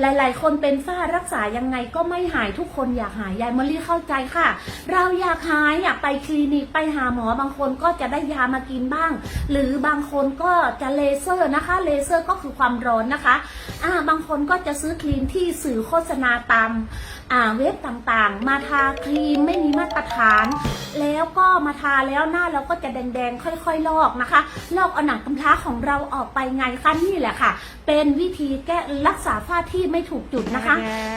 หลาย ๆ คนเป็นฝ้ารักษายังไงก็ไม่หายทุกคนอยากหายยายมะลิเข้าใจค่ะ เราอยากหายอยากไปคลินิกไปหาหมอบางคนก็จะได้ยามากินบ้าง หรือบางคนก็จะเลเซอร์นะคะ เลเซอร์ก็คือความร้อนนะคะอ่าบางคนก็จะซื้อครีมที่สื่อโฆษณาตาม เว็บต่างๆ มาทาครีมไม่มีมาตรฐาน แล้วก็มาทาแล้วหน้าเราก็จะแดงๆ ค่อยๆ ลอกนะคะ ลอกเอาหนังกำพร้าของเราออกไปไงคะนี่แหละค่ะ เป็นวิธีแก้รักษาฝ้าที่ไม่ถูกจุดนะคะ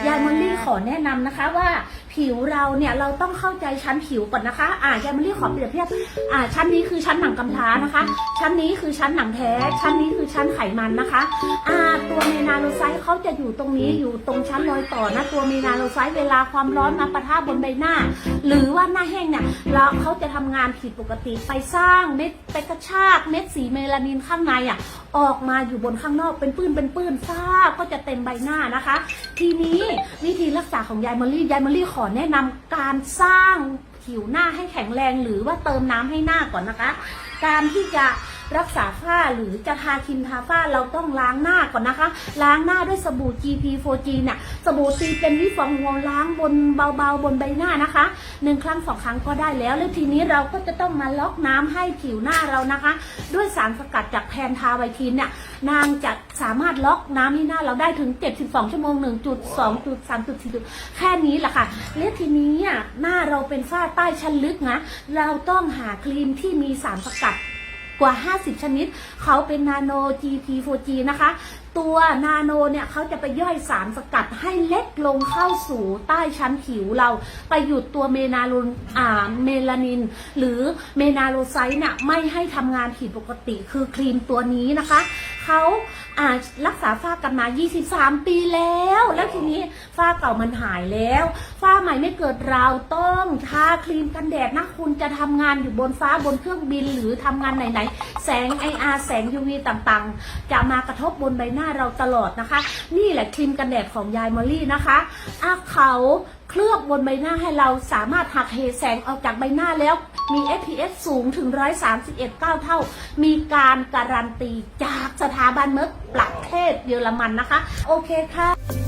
ยายมอลลี่ขอแนะนำนะคะว่า ผิวเราเนี่ยเราต้องเข้าใจชั้นผิวก่อนนะคะอ่ายายมอลลี่ขอเปรียบเทียบอ่าชั้นนี้คือชั้นหนังกำพร้านะคะ ชั้นนี้คือชั้นหนังแท้ ชั้นนี้คือชั้นไขมันนะคะอ่าตัวเมนาโลไซต์เขาจะอยู่ตรงนี้อยู่ตรงชั้นรอยต่อนะตัวเมนาโลไซต์เวลาความร้อนมาปะทะบนใบหน้า หรือว่าหน้าแห้งเนี่ยเราเขาจะทำงานผิดปกติไปสร้างเม็ดไปกระชากเม็ดสีเมลานินข้างในอะออกมาอยู่บนข้างนอกเป็นปื้นเป็นปื้นฝ้าก็จะเต็มใบหน้านะคะ ทีนี้วิธีรักษาของยายมอลลี่ยายมอลลี่ขอแนะนำการสร้างผิวหน้าให้แข็งแรงหรือว่าเติมน้ำให้หน้าก่อนนะคะ การที่จะ รักษาฝ้าหรือจะทาครีมทาฝ้าเราต้องล้างหน้าก่อนนะคะ ล้างหน้าด้วยสบู่ GP 4G เนี่ยสบู่ตีเป็นวิฟองหัวล้างบนเบาๆ บนใบหน้านะคะหนึ่งครั้งสองครั้งก็ได้แล้ว แล้วทีนี้เราก็จะต้องมาล็อกน้ำให้ผิวหน้าเรานะคะ ด้วยสารสกัดจากแพนทาไวทินเนี่ยนางจะสามารถล็อกน้ำให้หน้าเราได้ถึง 72 ชั่วโมง 1.2จุด3จุด4จุดแค่นี้แหละค่ะแล้วทีนี้อะหน้าเราเป็นฝ้าใต้ชั้นลึกนะเราต้องหาครีมที่มีสารสกัด กว่า 50 ชนิด เขาเป็นนาโน GP 4G นะคะ ตัวนาโนเนี่ยเขาจะไปย่อยสารสกัดให้เล็กลงเข้าสู่ใต้ชั้นผิวเรา ไปหยุดตัวเมนาโลนอ่าเมลานิน หรือเมนาโลไซต์เนี่ยไม่ให้ทำงานผิดปกติคือครีมตัวนี้นะคะเขาอ่ารักษาฝ้ากันมา 23 ปีแล้ว แล้วทีนี้ฝ้าเก่ามันหายแล้ว ฝ้าใหม่ไม่เกิดเราต้องทาครีมกันแดดนะคุณจะทำงานอยู่บนฟ้าบนเครื่องบินหรือทำงานไหนๆ แสง IR แสง UV ต่างๆ จะมากระทบบนใบหน้าเราตลอดนะคะ นี่แหละครีมกันแดดของยายมอลลี่นะคะอาเขาเคลือบบนใบหน้าให้เราสามารถหักเหแสงออกจากใบหน้าแล้ว มี SPF สูงถึง 131 9 เท่า มีการการันตีจากสถาบันเมร์ประเทศเยอรมันนะคะ โอเคค่ะ